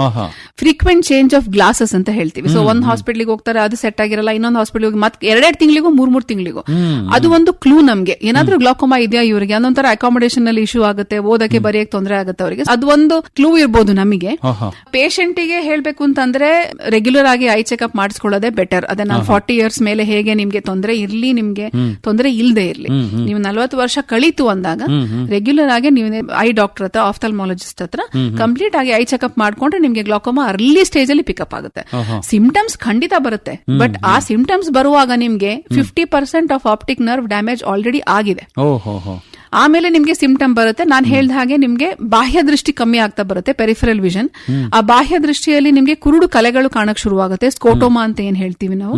ಫ್ರೀಕ್ವೆಂಟ್ ಚೇಂಜ್ ಆಫ್ ಗ್ಲಾಸಸ್ ಅಂತ ಹೇಳ್ತೀವಿ. ಸೊ ಒಂದ್ ಹಾಸ್ಪಿಟ್ಲಿಗೆ ಹೋಗ್ತಾರೆ ಅದು ಸೆಟ್ ಆಗಿರಲ್ಲ ಇನ್ನೊಂದು ಹಾಸ್ಪಿಟ್ಲಿಗೆ ಮತ್ ಎರಡೆರಡು ತಿಂಗಳಿಗೂ ಮೂರ್ ಮೂರ್ ತಿಂಗಳಿಗೂ. ಅದು ಒಂದು ಕ್ಲೂ ನಮ್ಗೆ. ಏನಾದ್ರೂ ಗ್ಲಾಕೋಮಾ ಇದೆಯಾ ಇವರಿಗೆ? ಅದೊಂಥರ ಅಕಾಮಡೇಷನ್ ಅಲ್ಲಿ ಇಶ್ಯೂ ಆಗುತ್ತೆ ಓದಕ್ಕೆ ಬರೆಯಕ್ಕೆ ತೊಂದರೆ ಆಗುತ್ತೆ ಅವರಿಗೆ. ಅದು ಒಂದು ಕ್ಲೂ ಇರ್ಬೋದು ನಮಗೆ. ಪೇಷಂಟ್ಗೆ ಹೇಳ್ಬೇಕು ಅಂತಂದ್ರೆ ರೆಗ್ಯುಲರ್ ಆಗಿ ಐ ಚೆಕ್ಅಪ್ ಮಾಡಿಸ್ಕೊಳ್ಳೋದೇ ಬೆಟರ್ ಅದೇ ನಾನು ಫಾರ್ಟಿ ಇಯರ್ಸ್ ಮೇಲೆ ಹೇಗೆ ನಿಮ್ಗೆ ತೊಂದರೆ ಇರ್ಲಿ ನಿಮ್ಗೆ ತೊಂದರೆ ಇಲ್ಲದೆ ಇರ್ಲಿ. ನೀವು ನಲ್ವತ್ತು ವರ್ಷ ಕಳೀತು ಅಂದಾಗ ರೆಗ್ಯುಲರ್ ಆಗಿ ನೀವು ಐ ಡಾಕ್ಟರ್ ಹತ್ರ ಆಫ್ಥಲ್ಮಾಲಜಿಸ್ಟ್ ಹತ್ರ ಕಂಪ್ಲೀಟ್ ಆಗಿ ಐ ಚೆಕ್ಅಪ್ ಮಾಡ್ಕೊಂಡ್ರೆ ನಿಮ್ಗೆ ಗ್ಲಾಕೋಮಾ ಅರ್ಲಿ ಸ್ಟೇಜ್ ಅಲ್ಲಿ ಪಿಕಪ್ ಆಗುತ್ತೆ. ಸಿಂಪ್ಟಮ್ಸ್ ಖಂಡಿತ ಬರುತ್ತೆ. ಬಟ್ ಆ ಸಿಂಪ್ಟಮ್ಸ್ ಬರುವಾಗ ನಿಮ್ಗೆ fifty percent of optic nerve damage already ಆಗಿದೆ. ಆಮೇಲೆ ನಿಮ್ಗೆ ಸಿಂಪ್ಟಮ್ ಬರುತ್ತೆ. ನಾನು ಹೇಳಿದ ಹಾಗೆ ನಿಮ್ಗೆ ಬಾಹ್ಯ ದೃಷ್ಟಿ ಕಮ್ಮಿ ಆಗ್ತಾ ಬರುತ್ತೆ ಪೆರಿಫರಲ್ ವಿಷನ್ ಆ ಬಾಹ್ಯ ದೃಷ್ಟಿಯಲ್ಲಿ ನಿಮ್ಗೆ ಕುರುಡು ಕಲೆಗಳು ಕಾಣಕ್ ಶುರುವಾಗುತ್ತೆ. ಸ್ಕೋಟೋಮಾ ಅಂತ ಏನ್ ಹೇಳ್ತೀವಿ ನಾವು.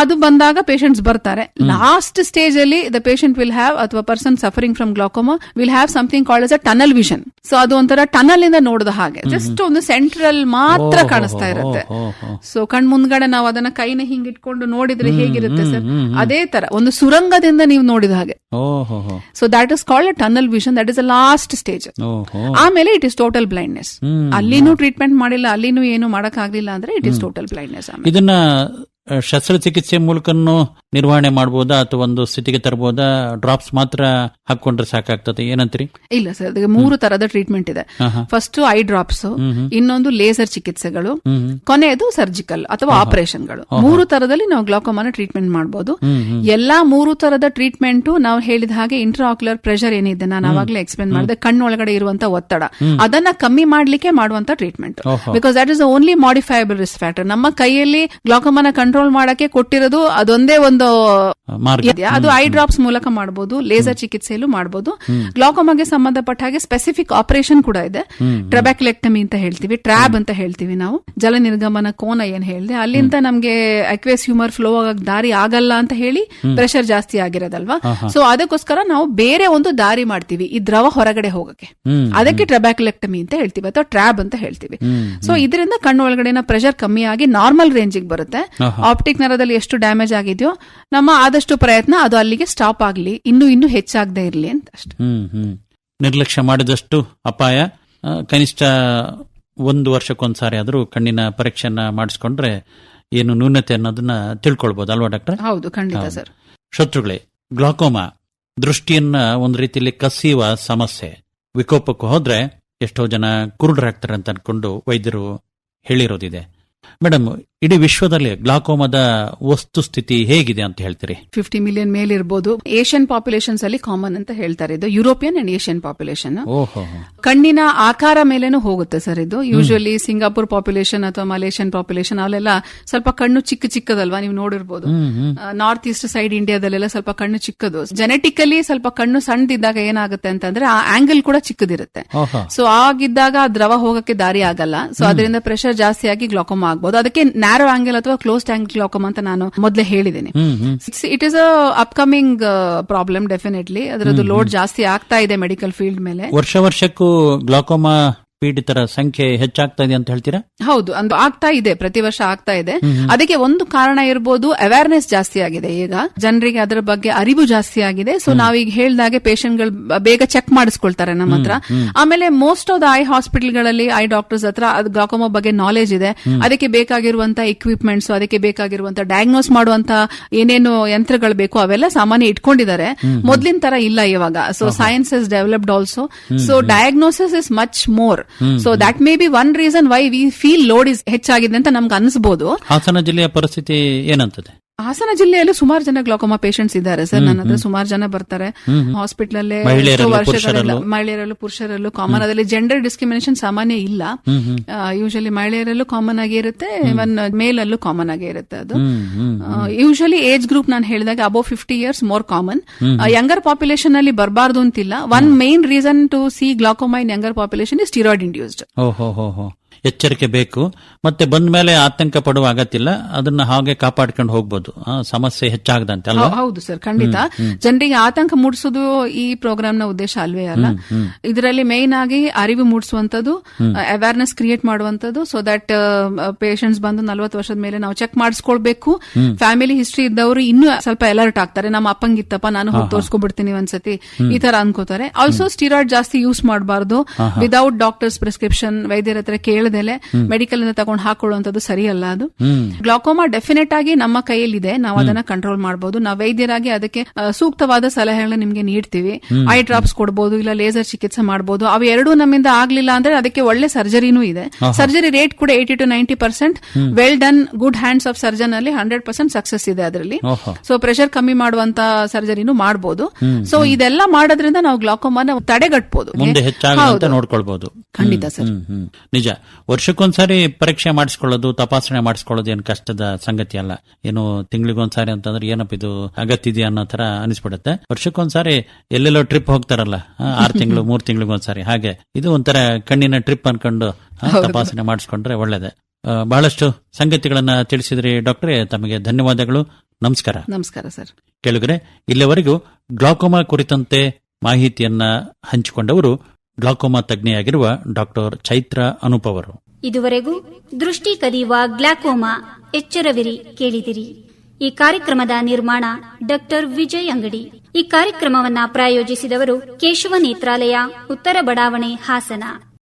ಅದು ಬಂದಾಗ ಪೇಷಂಟ್ಸ್ ಬರ್ತಾರೆ. ಲಾಸ್ಟ್ ಸ್ಟೇಜ್ ಅಲ್ಲಿ ದ ಪೇಷಂಟ್ ವಿಲ್ ಹ್ಯಾವ್ ಅಥವಾ person suffering from glaucoma will have something called as a tunnel vision so ಅದು ಒಂಥರ ಟನಲ್ ಇಂದ ನೋಡಿದ ಹಾಗೆ. ಜಸ್ಟ್ ಒಂದು ಸೆಂಟ್ರಲ್ ಮಾತ್ರ ಕಾಣಿಸ್ತಾ ಇರುತ್ತೆ. ಸೊ ಕಣ್ ಮುಂದ್ಗಡೆ ನಾವು ಅದನ್ನ ಕೈನ ಹಿಂಗ್ ಇಟ್ಕೊಂಡು ನೋಡಿದ್ರೆ ಹೇಗಿರುತ್ತೆ ಸರ್? ಅದೇ ತರ ಒಂದು ಸುರಂಗದಿಂದ ನೀವು ನೋಡಿದ ಹಾಗೆ. So that is called a tunnel vision that is a last stage ಆಮೇಲೆ ಇಟ್ ಇಸ್ ಟೋಟಲ್ ಬ್ಲೈಂಡ್ನೆಸ್ ಅಲ್ಲಿನೂ ಟ್ರೀಟ್ಮೆಂಟ್ ಮಾಡಿಲ್ಲ ಅಲ್ಲಿನೂ ಏನು ಮಾಡಕ್ ಆಗ್ಲಿಲ್ಲ ಅಂದ್ರೆ ಇಟ್ ಇಸ್ ಟೋಟಲ್ ಬ್ಲೈಂಡ್ನೆಸ್ ಇದನ್ನ ಶಸ್ತ್ರಚಿಕಿತ್ಸೆ ಮೂಲಕನೂ ನಿರ್ವಹಣೆ ಮಾಡಬಹುದಾ ಅಥವಾ ಒಂದು ಸ್ಥಿತಿಗೆ ತರಬಹುದಾ ಡ್ರಾಪ್ಸ್ ಮಾತ್ರ ಹಾಕೊಂಡ್ರೆ ಸಾಕಾಗ್ತದೆ. ಏನಂತೀರಿ? ಇಲ್ಲ ಸರ್ ಅದಕ್ಕೆ ಮೂರು ತರದ ಟ್ರೀಟ್ಮೆಂಟ್ ಇದೆ. ಫಸ್ಟ್ ಐ ಡ್ರಾಪ್ಸ್ ಇನ್ನೊಂದು ಲೇಸರ್ ಚಿಕಿತ್ಸೆಗಳು ಕೊನೆಯದು ಸರ್ಜಿಕಲ್ ಅಥವಾ ಆಪರೇಷನ್ಗಳು ಮೂರು ತರದಲ್ಲಿ ನಾವು ಗ್ಲಾಕೋಮಾನ ಟ್ರೀಟ್ಮೆಂಟ್ ಮಾಡಬಹುದು ಎಲ್ಲಾ ಮೂರು ತರದ ಟ್ರೀಟ್ಮೆಂಟ್ ನಾವು ಹೇಳಿದ ಹಾಗೆ ಇಂಟ್ರಾಕ್ಯುಲರ್ ಪ್ರೆಷರ್ ಏನಿದೆ ನಾನು ಅವಾಗಲೇ ಎಕ್ಸ್ಪ್ಲೇನ್ ಮಾಡಿದೆ. ಕಣ್ಣೊಳಗಡೆ ಇರುವಂತ ಒತ್ತಡ. ಅದನ್ನ ಕಮ್ಮಿ ಮಾಡ್ಲಿಕ್ಕೆ ಮಾಡುವಂತ treatment. Because that is only modifiable risk factor ನಮ್ಮ ಕೈಯಲ್ಲಿ ಗ್ಲಾಕೋಮಾನ ಕಂಟ್ರೋಲ್ ಮಾಡಕ್ಕೆ ಕೊಟ್ಟಿರೋದು ಅದೊಂದೇ ಒಂದು ಒಂದು ಅದು ಐ ಡ್ರಾಪ್ಸ್ ಮೂಲಕ ಮಾಡಬಹುದು ಲೇಸರ್ ಚಿಕಿತ್ಸೆಯಲ್ಲೂ ಮಾಡಬಹುದು ಗ್ಲಾಕೋಮಾಗೆ ಸಂಬಂಧಪಟ್ಟ ಹಾಗೆ ಸ್ಪೆಸಿಫಿಕ್ ಆಪರೇಷನ್ ಕೂಡ ಇದೆ. ಟ್ರಬ್ಯಾಕ್ಲೆಕ್ಟಮಿ ಅಂತ ಹೇಳ್ತೀವಿ. ಟ್ರಾಬ್ ಅಂತ ಹೇಳ್ತೀವಿ ನಾವು. ಜಲ ನಿರ್ಗಮನ ಕೋನ ಏನ್ ಹೇಳಿದೆ ಅಲ್ಲಿಂದ ನಮ್ಗೆ ಅಕ್ವೇಸ್ ಹ್ಯೂಮರ್ ಫ್ಲೋ ಆಗಕ್ ದಾರಿ ಆಗಲ್ಲ ಅಂತ ಹೇಳಿ ಪ್ರೆಷರ್ ಜಾಸ್ತಿ ಆಗಿರೋದಲ್ವಾ? ಸೊ ಅದಕ್ಕೋಸ್ಕರ ನಾವು ಬೇರೆ ಒಂದು ದಾರಿ ಮಾಡ್ತೀವಿ. ಈ ದ್ರವ ಹೊರಗಡೆ ಹೋಗಕ್ಕೆ. ಅದಕ್ಕೆ ಟ್ರಬ್ಯಾಕ್ಲೆಕ್ಟಮಿ ಅಂತ ಹೇಳ್ತೀವಿ ಅಥವಾ ಟ್ರಾಬ್ ಅಂತ ಹೇಳ್ತೀವಿ. ಸೊ ಇದರಿಂದ ಕಣ್ಣು ಒಳಗಡೆನ ಪ್ರೆಷರ್ ಕಮ್ಮಿ ಆಗಿ ನಾರ್ಮಲ್ ರೇಂಜಿಗೆ ಬರುತ್ತೆ ಆಪ್ಟಿಕ್ ನರದಲ್ಲಿ ಎಷ್ಟು ಡ್ಯಾಮೇಜ್ ಆಗಿದೆಯೋ ನಮ್ಮ ಆದಷ್ಟು ಪ್ರಯತ್ನ ಅದು ಅಲ್ಲಿಗೆ ಸ್ಟಾಪ್ ಆಗಲಿ ಇನ್ನು ಇನ್ನು ಹೆಚ್ಚಾಗದೆ ಇರಲಿ ಅಂತ ಅಷ್ಟೇ. ನಿರ್ಲಕ್ಷ್ಯ ಮಾಡಿದಷ್ಟು ಅಪಾಯ. ಕನಿಷ್ಠ ಒಂದು ವರ್ಷಕ್ಕೊಂದ್ಸಾರಿ ಆದರೂ ಕಣ್ಣಿನ ಪರೀಕ್ಷೆಯನ್ನ ಮಾಡಿಸ್ಕೊಂಡ್ರೆ ಏನು ನ್ಯೂನತೆ ಅನ್ನೋದನ್ನ ತಿಳ್ಕೊಳ್ಬಹುದು ಅಲ್ವಾ ಡಾಕ್ಟರ್? ಹೌದು ಖಂಡಿತ. ಸರ್. ಶತ್ರುಗಳೇ ಗ್ಲಾಕೋಮಾ ದೃಷ್ಟಿಯನ್ನ ಒಂದು ರೀತಿಯಲ್ಲಿ ಕಸಿಯುವ ಸಮಸ್ಯೆ. ವಿಕೋಪಕ್ಕೆ ಹೋದ್ರೆ ಎಷ್ಟೋ ಜನ ಕುರುಡರಾಗ್ತಾರೆ ಅಂತ ಅನ್ಕೊಂಡು ವೈದ್ಯರು ಹೇಳಿರೋದಿದೆ. ಮೇಡಮ್ ಇಡೀ ವಿಶ್ವದಲ್ಲಿ ಗ್ಲಾಕೋಮದ ವಸ್ತುಸ್ಥಿತಿ ಹೇಗಿದೆ ಅಂತ ಹೇಳ್ತೀರಿ? ಫಿಫ್ಟಿ ಮಿಲಿಯನ್ ಮೇಲೆ ಇರಬಹುದು ಏಷ್ಯನ್ ಪಾಪ್ಯುಲೇಷನ್ಸ್ ಅಲ್ಲಿ ಕಾಮನ್ ಅಂತ ಹೇಳ್ತಾರೆ. ಇದು ಯುರೋಪಿಯನ್ ಅಂಡ್ ಏಷ್ಯನ್ ಪಾಪ್ಯುಲೇಷನ್. ಕಣ್ಣಿನ ಆಕಾರ ಮೇಲೇನು ಹೋಗುತ್ತೆ ಸರ್ ಇದು. ಯೂಶುವಲಿ ಸಿಂಗಾಪುರ್ ಪಾಪ್ಯುಲೇಷನ್ ಅಥವಾ ಮಲೇಷಿಯನ್ ಪಾಪ್ಯುಲೇಷನ್ ಅಲ್ಲೆಲ್ಲ ಸ್ವಲ್ಪ ಕಣ್ಣು ಚಿಕ್ಕ ಚಿಕ್ಕದಲ್ವಾ ನೀವು ನೋಡಿರ್ಬೋದು. ನಾರ್ತ್ ಈಸ್ಟ್ ಸೈಡ್ ಇಂಡಿಯಾದಲ್ಲೆಲ್ಲ ಸ್ವಲ್ಪ ಕಣ್ಣು ಚಿಕ್ಕದು. ಜೆನೆಟಿಕಲಿ ಸ್ವಲ್ಪ ಕಣ್ಣು ಸಣ್ಣದಿದ್ದಾಗ ಏನಾಗುತ್ತೆ ಅಂತಂದ್ರೆ ಆ ಆಂಗಲ್ ಕೂಡ ಚಿಕ್ಕದಿರುತ್ತೆ. ಸೊ ಆಗಿದ್ದಾಗ ಆ ದ್ರವ ಹೋಗಕ್ಕೆ ದಾರಿ ಆಗಲ್ಲ. ಸೊ ಅದರಿಂದ ಪ್ರೆಷರ್ ಜಾಸ್ತಿ ಆಗಿ ಗ್ಲಾಕೋಮಾ ಆಗ್ಬೋದು. ಅದಕ್ಕೆ ನ್ಯಾರೋ ಆಂಗಲ್ ಅಥವಾ ಕ್ಲೋಸ್ ಆಂಗಲ್ ಗ್ಲಾಕೋಮಾ ಅಂತ ನಾನು ಮೊದಲೇ ಹೇಳಿದ್ದೀನಿ. It is a upcoming problem definitely ಅದರದ್ದು ಲೋಡ್ ಜಾಸ್ತಿ ಆಗ್ತಾ ಇದೆ ಮೆಡಿಕಲ್ ಫೀಲ್ಡ್ ಮೇಲೆ. ವರ್ಷ ವರ್ಷಕ್ಕೂ ಗ್ಲಾಕೋಮಾ ಪೀಡಿತರ ಸಂಖ್ಯೆ ಹೆಚ್ಚಾಗ್ತಾ ಇದೆ ಅಂತ ಹೇಳ್ತೀರಾ? ಹೌದು ಅಂದ್ರೆ ಆಗ್ತಾ ಇದೆ ಪ್ರತಿ ವರ್ಷ ಆಗ್ತಾ ಇದೆ. ಅದಕ್ಕೆ ಒಂದು ಕಾರಣ ಇರಬಹುದು ಅವೇರ್ನೆಸ್ ಜಾಸ್ತಿ ಆಗಿದೆ. ಈಗ ಜನರಿಗೆ ಅದರ ಬಗ್ಗೆ ಅರಿವು ಜಾಸ್ತಿ ಆಗಿದೆ. ಸೊ ನಾವೀಗ ಹೇಳ್ದಾಗೆ ಪೇಷಂಟ್ಗಳು ಬೇಗ ಚೆಕ್ ಮಾಡಿಸ್ಕೊಳ್ತಾರೆ ನಮ್ಮ ಹತ್ರ. ಆಮೇಲೆ ಮೋಸ್ಟ್ ಆಫ್ ದ ಐ ಹಾಸ್ಪಿಟಲ್ಗಳಲ್ಲಿ ಐ ಡಾಕ್ಟರ್ಸ್ ಹತ್ರ ಅದು ಗ್ಲಾಕೋಮಾ ಬಗ್ಗೆ ನಾಲೆಜ್ ಇದೆ. ಅದಕ್ಕೆ ಬೇಕಾಗಿರುವಂತಹ ಇಕ್ವಿಪ್ಮೆಂಟ್ಸ್ ಅದಕ್ಕೆ ಬೇಕಾಗಿರುವಂತಹ ಡಯಾಗ್ನೋಸ್ ಮಾಡುವಂತ ಏನೇನು ಯಂತ್ರಗಳು ಬೇಕು ಅವೆಲ್ಲ ಸಾಮಾನ್ಯ ಇಟ್ಕೊಂಡಿದ್ದಾರೆ. ಮೊದ್ಲಿನ ತರ ಇಲ್ಲ ಇವಾಗ. So science is developed also so diagnosis is much more so that may be one reason why we feel load is ಹೆಚ್ಚಾಗಿದೆ ಅಂತ ನಮ್ಗೆ ಅನಿಸಬಹುದು ಹಾಸನ ಜಿಲ್ಲೆಯ ಪರಿಸ್ಥಿತಿ ಏನಂತದೆ? ಹಾಸನ ಜಿಲ್ಲೆಯಲ್ಲೂ ಸುಮಾರು ಜನ ಗ್ಲಾಕೋಮಾ ಪೇಷಂಟ್ಸ್ ಇದ್ದಾರೆ ಸರ್. ನನ್ನ ಹತ್ರ ಸುಮಾರು ಜನ ಬರ್ತಾರೆ. ಹಾಸ್ಪಿಟಲ್ ಅಲ್ಲೇ ಮಹಿಳೆಯರಲ್ಲೂ, ಪುರುಷರಲ್ಲೂ? ಮಹಿಳೆಯರಲ್ಲೂ ಪುರುಷರಲ್ಲೂ ಕಾಮನ್ ಅದರಲ್ಲಿ ಜೆಂಡರ್ ಡಿಸ್ಕ್ರಿಮಿನೇಷನ್ ಸಾಮಾನ್ಯ ಇಲ್ಲ. ಯೂಶಲಿ ಮಹಿಳೆಯರಲ್ಲೂ ಕಾಮನ್ ಆಗಿ ಇರುತ್ತೆ. ಇವನ್ ಅಲ್ಲೂ ಕಾಮನ್ ಆಗಿ ಇರುತ್ತೆ ಅದು. ಯೂಶಲಿ ಏಜ್ ಗ್ರೂಪ್ ನಾನು ಹೇಳಿದಾಗ above fifty years more common younger population ಅಲ್ಲಿ ಬರಬಾರ್ದು ಅಂತಿಲ್ಲ. One main reason to see glaucoma in younger population is steroid induced ಎಚ್ಚರಿಕೆ ಬೇಕು. ಮತ್ತೆ ಬಂದ ಮೇಲೆ ಆತಂಕ ಪಡುವ ಅಗತ್ಯಿಲ್ಲ ಅದನ್ನ ಹಾಗೆ ಕಾಪಾಡ್ಕೊಂಡು ಹೋಗ್ಬೋದು. ಸಮಸ್ಯೆ ಹೆಚ್ಚಾಗದಂತೆ ಹೌದು ಸರ್ ಖಂಡಿತ. ಜನರಿಗೆ ಆತಂಕ ಮೂಡಿಸೋದು ಈ ಪ್ರೋಗ್ರಾಮ್ನ ಉದ್ದೇಶ ಅಲ್ವೇ ಅಲ್ಲ? ಇದರಲ್ಲಿ ಮೇನ್ ಆಗಿ ಅರಿವು ಮೂಡಿಸುವಂತದ್ದು ಅವೇರ್ನೆಸ್ ಕ್ರಿಯೇಟ್ ಮಾಡುವಂತದ್ದು ಸೊ ದಟ್ ಪೇಷಂಟ್ಸ್ ಬಂದು ನಲ್ವತ್ತು ವರ್ಷದ ಮೇಲೆ ನಾವು ಚೆಕ್ ಮಾಡಿಸ್ಕೊಳ್ಬೇಕು. ಫ್ಯಾಮಿಲಿ ಹಿಸ್ಟ್ರಿ ಇದ್ದವರು ಇನ್ನೂ ಸ್ವಲ್ಪ ಅಲರ್ಟ್ ಆಗ್ತಾರೆ. ನಮ್ಮ ಅಪ್ಪಂಗಿತ್ತಪ್ಪ ನಾನು ಹೋಗಿ ತೋರಿಸ್ಕೊಬಿಡ್ತೀನಿ ಒಂದ್ಸತಿ ಈ ತರ ಅನ್ಕೋತಾರೆ. ಆಲ್ಸೋ ಸ್ಟಿರಾಯ್ಡ್ ಜಾಸ್ತಿ ಯೂಸ್ ಮಾಡಬಾರ್ದು. ವಿದೌಟ್ ಡಾಕ್ಟರ್ಸ್ ಪ್ರಿಸ್ಕ್ರಿಪ್ಷನ್ ವೈದ್ಯರ ಹತ್ರ ಕೇಳದೆಲೆ ಮೆಡಿಕಲ್ ಇಂದ ತಗೊಂಡು ಹಾಕೊಳ್ಳುವಂತದ್ದು ಸರಿಯಲ್ಲ ಅದು. ಗ್ಲಾಕೋಮಾ ಡೆಫಿನೆಟ್ ಆಗಿ ನಮ್ಮ ಕೈಯಲ್ಲಿದೆ. ನಾವು ಅದನ್ನ ಕಂಟ್ರೋಲ್ ಮಾಡಬಹುದು ನಾವು ವೈದ್ಯರಾಗಿ ಅದಕ್ಕೆ ಸೂಕ್ತವಾದ ಸಲಹೆಗಳನ್ನ ನಿಮ್ಗೆ ನೀಡ್ತೀವಿ. ಐ ಡ್ರಾಪ್ಸ್ ಕೊಡಬಹುದು ಇಲ್ಲ ಲೇಸರ್ ಚಿಕಿತ್ಸೆ ಮಾಡಬಹುದು ಅವು ಎರಡೂ ನಮ್ಮಿಂದ ಆಗ್ಲಿಲ್ಲ ಅಂದ್ರೆ ಅದಕ್ಕೆ ಒಳ್ಳೆ ಸರ್ಜರಿನೂ ಇದೆ. ಸರ್ಜರಿ ರೇಟ್ ಕೂಡ eighty to ninety percent well done good hands of surgeon ಅಲ್ಲಿ ಹಂಡ್ರೆಡ್ ಪರ್ಸೆಂಟ್ ಸಕ್ಸಸ್ ಇದೆ ಅದರಲ್ಲಿ. ಸೊ ಪ್ರೆಷರ್ ಕಮ್ಮಿ ಮಾಡುವಂತ ಸರ್ಜರಿನೂ ಮಾಡಬಹುದು ಸೊ ಇದೆಲ್ಲ ಮಾಡೋದ್ರಿಂದ ನಾವು ಗ್ಲಾಕೋಮಾನ ತಡೆಗಟ್ಟಬಹುದು ಖಂಡಿತ ಸರ್. ನಿಜ. ವರ್ಷಕ್ಕೊಂದ್ಸಾರಿ ಪರೀಕ್ಷೆ ಮಾಡಿಸ್ಕೊಳ್ಳೋದು ತಪಾಸಣೆ ಮಾಡಿಸ್ಕೊಳ್ಳೋದು ಏನು ಕಷ್ಟದ ಸಂಗತಿ ಅಲ್ಲ. ಏನು ತಿಂಗಳಿಗೊಂದ್ಸಾರಿ ಅಂತಂದ್ರೆ ಏನಪ್ಪ ಇದು ಅಗತ್ಯ ಇದೆಯಾ ಅನ್ನೋ ತರ ಅನಿಸ್ಬಿಡುತ್ತೆ. ವರ್ಷಕ್ಕೊಂದ್ಸಾರಿ ಎಲ್ಲೆಲ್ಲೋ ಟ್ರಿಪ್ ಹೋಗ್ತಾರಲ್ಲ ಆರು ತಿಂಗಳು ಮೂರ್ ತಿಂಗಳಿಗೊಂದ್ಸಾರಿ ಹಾಗೆ. ಇದು ಒಂಥರ ಕಣ್ಣಿನ ಟ್ರಿಪ್ ಅನ್ಕೊಂಡು ತಪಾಸಣೆ ಮಾಡಿಸ್ಕೊಂಡ್ರೆ ಒಳ್ಳೇದೆ. ಬಹಳಷ್ಟು ಸಂಗತಿಗಳನ್ನ ತಿಳಿಸಿದ್ರಿ ಡಾಕ್ಟ್ರೆ ತಮಗೆ ಧನ್ಯವಾದಗಳು. ನಮಸ್ಕಾರ. ನಮಸ್ಕಾರ ಸರ್. ಕೇಳುಗರೆ ಇಲ್ಲಿವರೆಗೂ ಗ್ಲಾಕೋಮಾ ಕುರಿತಂತೆ ಮಾಹಿತಿಯನ್ನ ಹಂಚಿಕೊಂಡವರು ಗ್ಲಾಕೋಮಾ ತಜ್ಞೆಯಾಗಿರುವ ಡಾಕ್ಟರ್ ಚೈತ್ರ ಅನುಪವರು ಇದುವರೆಗೂ ದೃಷ್ಟಿ ಕದಿಯುವ ಗ್ಲಾಕೋಮಾ ಎಚ್ಚರವಿರಿ ಕೇಳಿದಿರಿ. ಈ ಕಾರ್ಯಕ್ರಮದ ನಿರ್ಮಾಣ ಡಾಕ್ಟರ್ ವಿಜಯ್ ಅಂಗಡಿ. ಈ ಕಾರ್ಯಕ್ರಮವನ್ನ ಪ್ರಾಯೋಜಿಸಿದವರು ಕೇಶವ ನೇತ್ರಾಲಯ, ಉತ್ತರ ಬಡಾವಣೆ ಹಾಸನ.